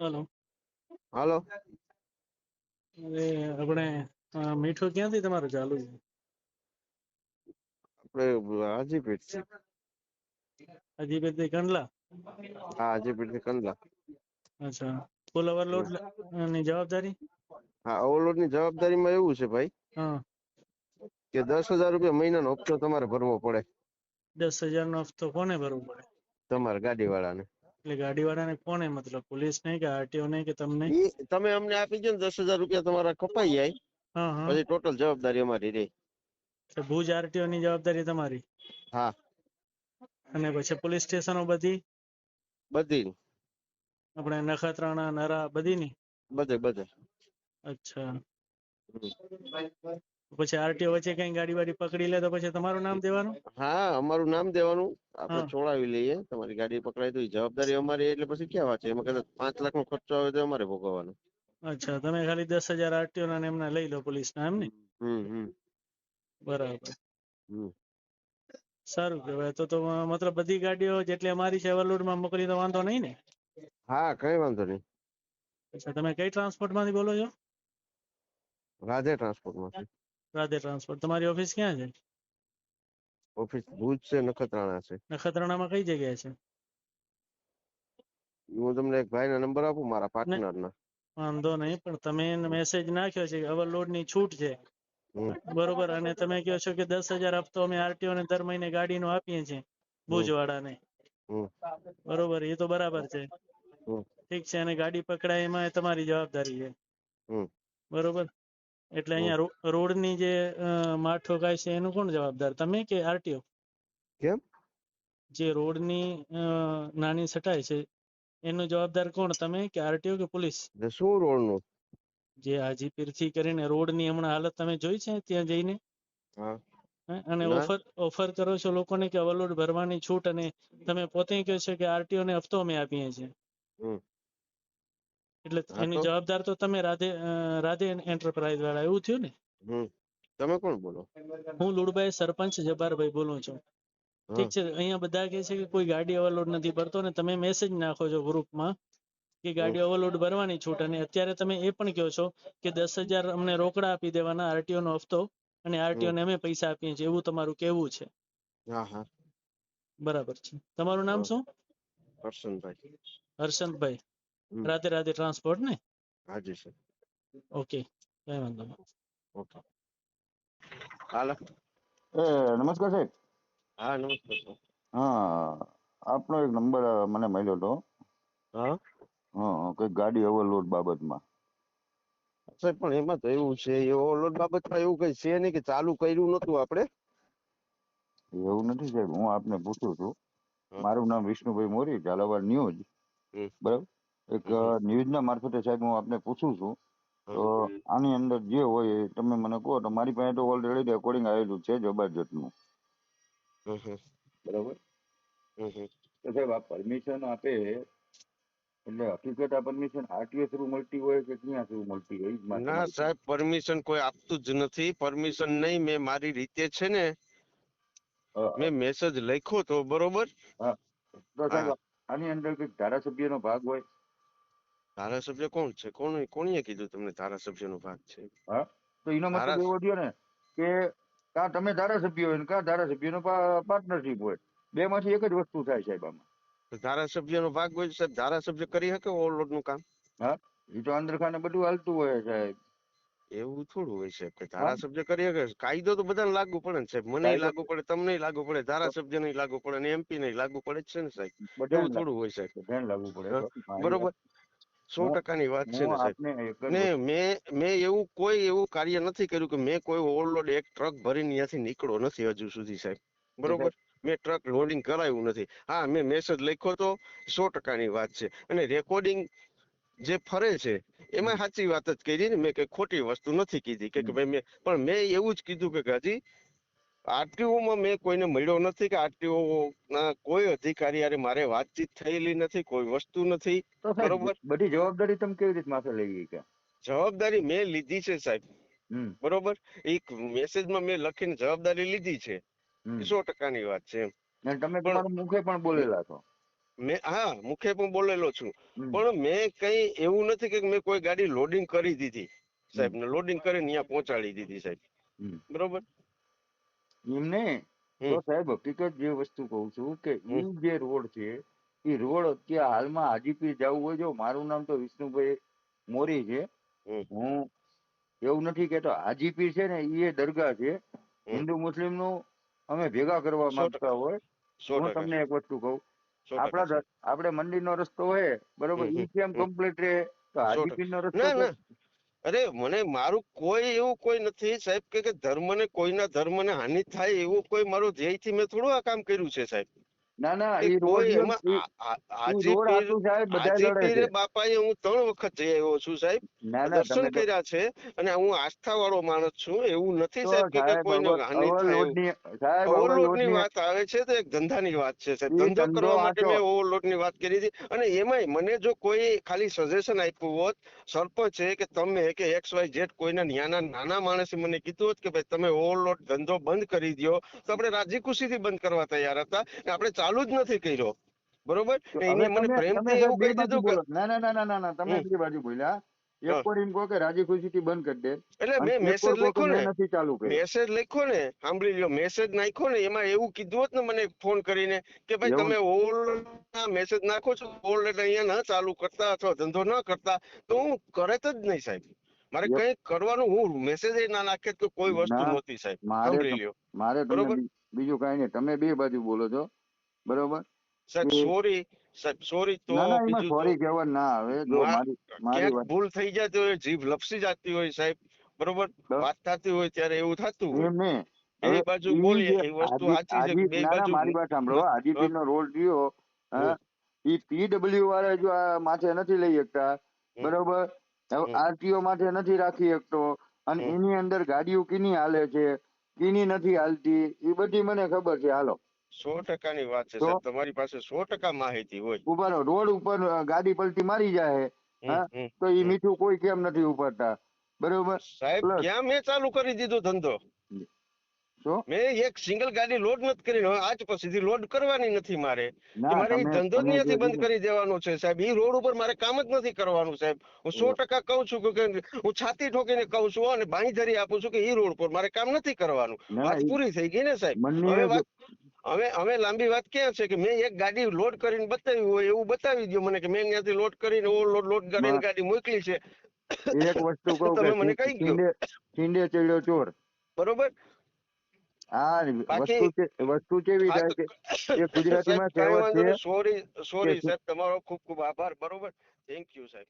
Hello. હાલો. એ આપણે મીઠું ક્યાંથી તમારું ચાલુ છે? આપણે હાજીપીર છે. હજી બધી કંડલા? હા હાજીપીરથી કંડલા. અચ્છા. ફૂલ ઓવરલોડની જવાબદારી? હા ઓવરલોડની જવાબદારીમાં એવું છે ભાઈ હા. કે દસ હજાર રૂપિયા મહિનાનો હપ્તો તમારે ભરવો પડે. દસ હજાર નો હપ્તો કોને ભરવો પડે? તમારે ગાડી વાળાને એટલે ગાડી વાળાને કોને મતલબ પોલીસ ને કે આરટીઓ ને કે તમને? ઈ તમે અમને આપી દો ને દસ હજાર રૂપિયા તમારા કપાઈ જાય. હા હા. પછી ટોટલ જવાબદારી અમારી રહે. એટલે ભુજ આરટીઓ ની જવાબદારી તમારી? હા. અને પછી પોલીસ સ્ટેશનો બધી? બધી આપણે નખત્રાણા નરા બધીની બધે બધે. અચ્છા. પછી આરટીઓ વચ્ચે કઈ ગાડી વાડી પકડી લે તો પછી તમારું નામ દેવાનું? હા અમારું નામ દેવાનું. આપણે છોડાવી લઈએ. તમારી ગાડી પકડાય તો જવાબદારી અમારી. એટલે પછી ક્યાં વાત છે એમાં કદાચ પાંચ લાખ નો ખર્ચો આવે તો અમારે ભોગવવાનો. અચ્છા તમે ખાલી દસ હજાર આરટીઓ ના એમના લઈ લો પોલીસ ના એમ ને? હમ બરાબર. હમ. સારું કહેવાય. તો તો મતલબ બધી ગાડીઓ જેટલી અમારી છે માં મોકલી તો વાંધો નહીં ને? હા કઈ વાંધો નહીં. અચ્છા તમે કઈ ટ્રાન્સપોર્ટમાંથી બોલો છો? રાધે ટ્રાન્સપોર્ટમાંથી. રાધે ટ્રાન્સપોર્ટ તમારી ઓફિસ ક્યાં છે? ઓફિસ ભુજ છે નખત્રાણા છે. નખત્રાણામાં કઈ જગ્યાએ છે? હું તમને એક ભાઈ નંબર આપું મારા પાર્ટનર ના વાંધો નહીં પણ તમે મેસેજ નાખ્યો છે ઓવરલોડની છૂટ છે. બરોબર અને તમે કહો છો કે દસ હજાર હપ્તો અમે આરટીઓ ને દર મહિને ગાડીનો આપીએ છીએ ભુજ વાળાને હમ. બરોબર એ તો બરાબર છે. ઠીક છે અને ગાડી પકડાય એમાં તમારી જવાબદારી છે. બરોબર. એટલે અહીંયા રોડની જે માર છે એનું કોણ જવાબદાર? તમે કે આરટીઓ? કેમ? જે રોડની નાની સટાય છે એનો જવાબદાર કોણ? તમે કે આરટીઓ કે પોલીસ? શું રોડનું જે હાજીપીરથી કરીને રોડની હમણાં હાલત તમે જોઈ છે ત્યાં જઈને? અને ઓફર ઓફર કરો છો લોકોને કે ઓવરલોડ ભરવાની છૂટ અને તમે પોતે કહો છો કે આરટીઓ ને હપ્તો અમે આપીએ છીએ. એટલે એની જવાબદાર તો તમે રાધે રાધે એન્ટરપ્રાઇઝ વાળા એવું થયું ને? તમે કોણ બોલો? હું લુડભાઈ સરપંચ જબારભાઈ બોલું છું. ઠીક છે અહીંયા બધા કહે છે કે કોઈ ગાડી ઓવરલોડ નથી ભરતો ને તમે મેસેજ નાખો છો ગ્રુપમાં કે ગાડી ઓવરલોડ ભરવાની છૂટ અને અત્યારે તમે એ પણ કહો છો કે દસ હજાર અમને રોકડા આપી દેવાના આરટીઓ નો હપ્તો અને આરટીઓ ને અમે પૈસા આપીએ છીએ એવું તમારું કેવું છે. બરાબર છે. તમારું નામ શું? હર્ષનભાઈ. હર્ષંતભાઈ હમ. રાધે રાધે ટ્રાન્સપોર્ટ ને? હાજી સર. ઓકે કઈ વાંધો નહીં. ઓકે હાલો. એ નમસ્કાર સાહેબ. હા નમસ્કાર. હા આપનો એક નંબર મને મળ્યો હતો. હા? હા કઈ ગાડી ઓવરલોડ બાબતમાં. સાહેબ પણ એમાં તો એવું છે એ ઓવરલોડ બાબતમાં એવું કઈ છે નહીં કે ચાલુ કર્યું નતું આપણે? એવું નથી સાહેબ હું આપને પૂછું છું. મારું નામ વિષ્ણુભાઈ મોરી ઝાલાવાડ ન્યૂઝ. બરાબર? એક. ન્યૂઝના મારફતે સાહેબ હું આપને પૂછું છું. તો આની અંદર જે હોય એ તમે મને કહો તો મારી પાસે તો ઓલરેડી રેકોર્ડિંગ આવેલું છે જબરજસ્તનું. બરાબર. તો સાહેબ આ પરમિશન આપે એટલે હકીકત આ પરમિશન આરટીઓ થ્રુ મળતી હોય કે ક્યાં થ્રુ મળતી હોય? ના સાહેબ પરમિશન કોઈ આપતું જ નથી. પરમિશન નહીં મેં મારી રીતે છે ને મેં મેસેજ લખ્યો તો બરોબર? તો સાહેબ આની અંદર કંઈક ધારાસભ્યનો ભાગ હોય? ધારાસભ્ય કોણ છે? કોણ કોણીએ કીધું તમને ધારાસભ્યનો ભાગ છે? હા? તો એનો મતલબ એવો થયો ને કે કા તમે ધારાસભ્ય હોય ને કાં ધારાસભ્યનો પાર્ટનરશિપ હોય. બે માંથી એક જ વસ્તુ થાય સાહેબ આમાં. ધારાસભ્યનો ભાગ હોય સાહેબ? ધારાસભ્ય કરી શકે ઓવરલોડનું કામ? હા? એ તો અંદર બધું હાલતું હોય સાહેબ. એવું થોડું હોય સાહેબ કે ધારાસભ્ય કરી શકે? કાયદો તો બધાને લાગુ પડે ને સાહેબ. મને લાગુ પડે તમને લાગુ પડે ધારાસભ્ય નહીં લાગુ પડે ને એમપી નહીં લાગુ પડે છે ને સાહેબ. એવું થોડું હોય સાહેબ લાગુ પડે. બરોબર? સો ટકાની વાત છે ને મેં મેં એવું કોઈ એવું કાર્ય નથી કર્યું કે મેં કોઈ ઓવરલોડ એક ટ્રક ભરીને ત્યાંથી નીકળો નથી હજુ સુધી સાહેબ. બરોબર? મેં ટ્રક લોડિંગ કરાયું નથી. હા મેં મેસેજ લખ્યો તો સો ટકાની વાત છે. અને રેકોર્ડિંગ જે ફરે છે એમાં સાચી વાત જ કરી ને મેં કઈ ખોટી વસ્તુ નથી કીધી. કે કે ભાઈ મેં પણ મેં એવું જ કીધું કે હજી આરટીઓ માં કોઈને મળ્યો નથી કે આરટીઓ ના કોઈ અધિકારી યારે મારે વાતચીત થયેલી નથી કોઈ વસ્તુ નથી. બરોબર. બધી જવાબદારી તમે કેવી રીતે માથે લઈ કે? જવાબદારી મેં લીધી છે સાહેબ. બરોબર? એક મેસેજમાં મેં લખીને જવાબદારી લીધી છે. સો ટકાની વાત છે એમ. તમે પણ- મુખે પણ બોલેલા છો. મેં હા મુખે પણ બોલેલો છું. પણ મેં કઈ એવું નથી કે મેં કોઈ ગાડી લોડિંગ કરી દીધી. સાહેબ ને લોડિંગ કરીને અહીંયા પહોંચાડી દીધી સાહેબ. બરોબર? એમને તો હમ. સાહેબ હકીકત જે વસ્તુ કહું છું કે એ હમ. જે રોડ છે એ રોડ અત્યારે હાલમાં હાજીપીર જવું હોય જો મારું નામ તો વિષ્ણુભાઈ મોરી છે હમ. હું એવું નથી કેતો હાજીપીર છે ને ઈ એ દરગાહ છે હમ. હિન્દુ મુસ્લિમનું અમે ભેગા કરવા સો માંગતા હોય સો હું ટકા તમને એક વસ્તુ કહું સો આપણા ટકા ર- આપણે મંદિર નો રસ્તો હોય બરોબર હમ, ઈ કેમ હમ. કમ્પ્લીટ રહે તો હાજીપીર નો રસ્તો ના કેમ? ના અરે, મને મારું કોઈ એવું કોઈ નથી સાહેબ, કે કે ધર્મને કોઈના ધર્મને હાનિ થાય એવું કોઈ મારો ધ્યેયથી મેં થોડું આ કામ કર્યું છે સાહેબ. ના ના એ છે. બાપાએ હું ત્રણ વખત જઈ આવ્યો છું સાહેબ દર્શન કર્યા છે અને હું આસ્થા વાળો માણસ છું એવું નથી સાહેબ કે કોઈને હાનિ થાય ઓવરલોડની વાત આવે છે તો એક ધંધાની વાત છે સાહેબ. ધંધો ધંધો કરવા માટે મેં ઓવરલોડની વાત કરી હતી અને એમાંય મને જો કોઈ ખાલી સજેશન આપ્યું હોત સરપંચ છે કે તમે કે એક્સ વાય ઝેડ કોઈના ન્યાના નાના માણસે મને કીધું હોત કે ભાઈ તમે ઓવરલોડ ધંધો બંધ કરી દ્યો તો આપણે રાજી ખુશીથી બંધ કરવા તૈયાર હતા આપણે ચાલુ જ નથી કર્યો. બરોબર? એને મને પ્રેમથી એવું કહી દીધું કે ના ના ના ના ના તમે બીજી બાજુ બોલ્યા. એક હા. એમ કહો કે રાજી ખુશીથી બંધ કરી દે. એટલે મેં મેસેજ લખ્યો ને. નથી ચાલુ કર્યું. મેસેજ લખ્યો ને સાંભળી લ્યો મેસેજ નાખ્યો ને એમાં એવું કીધું હોત ને મને ફોન કરીને કે ભાઈ તમે ઓવરલોડ ના મેસેજ નાખો છો ઓવરલોડ અહીંયા ન ચાલુ કરતા અથવા ધંધો ન કરતા તો હું કરત જ નહીં સાહેબ. મારે કઈ કરવાનું હું મેસેજ ના નાખે તો કોઈ વસ્તુ નહોતી સાહેબ. સાંભળી લ્યો. મારે બરોબર. બીજું કઈ નહીં. તમે બે બાજુ બોલો છો. બરોબર? સાહેબ સોરી સાહેબ સોરી તો ના ના એમાં બીજું સોરી તો ના આવે જો મારી મારી ભૂલ થઈ જતી હોય જીભ લપસી જતી હોય સાહેબ બરોબર? વાત થતી હોય ત્યારે એવું થતું હોય. એમ ને બાજુ બોલીએ એ વસ્તુ સાચી છે બે ના ના બાજુ મારી વાત સાંભળો મત- નો રોડ રહ્યો હા, પીડબ્લ્યુ વાળા જો આ માથે નથી લઈ શકતા બરોબર? આરટીઓ માથે નથી રાખી શકતો અને એની અંદર ગાડીઓ કીની હાલે છે કીની નથી હાલતી એ બધી મને ખબર છે. હાલો. સો ટકાની વાત છે સાહેબ. તમારી પાસે સો ટકા માહિતી હોય. ઉપર રોડ ઉપર ગાડી પલટી મારી જાય હા? તો એ મીઠું કોઈ કેમ નથી ઉપાડતા? બરોબર? સાહેબ ક્યાં મેં ચાલુ કરી દીધો ધંધો? મેં એક સિંગલ ગાડી લોડ નથી કરી આજ પછીથી લોડ કરવાની નથી મારે. મારે ધંધો જ નથી બંધ કરી દેવાનો છે સાહેબ? એ રોડ ઉપર મારે કામ જ નથી કરવાનું સાહેબ. હું સો ટકા કહું છું કે- હું છાતી ઠોકીને કહું છું અને બાંયધરી આપું છું કે ઈ રોડ પર મારે કામ નથી કરવાનું. વાત પૂરી થઈ ગઈ ને સાહેબ. હવે વાત હવે હવે લાંબી વાત ક્યાં છે કે મેં એક ગાડી લોડ કરીને બતાવી હોય એવું બતાવી દો મને કે મેં ત્યાંથી લોડ કરીને ઓવરલોડ લોડ કરીને ગાડી મોકલી છે. એક વસ્તુ કહું તમે મને કઈ કહી છીંડે છીંડે ચડ્યો ચોર. બરોબર? આ વસ્તુ વસ્તુ કેવી થાય કે એ ગુજરાતીમાં કહેવત છે સોરી સોરી સાહેબ તમારો ખૂબ ખૂબ આભાર. બરોબર? થેન્ક યુ સાહેબ.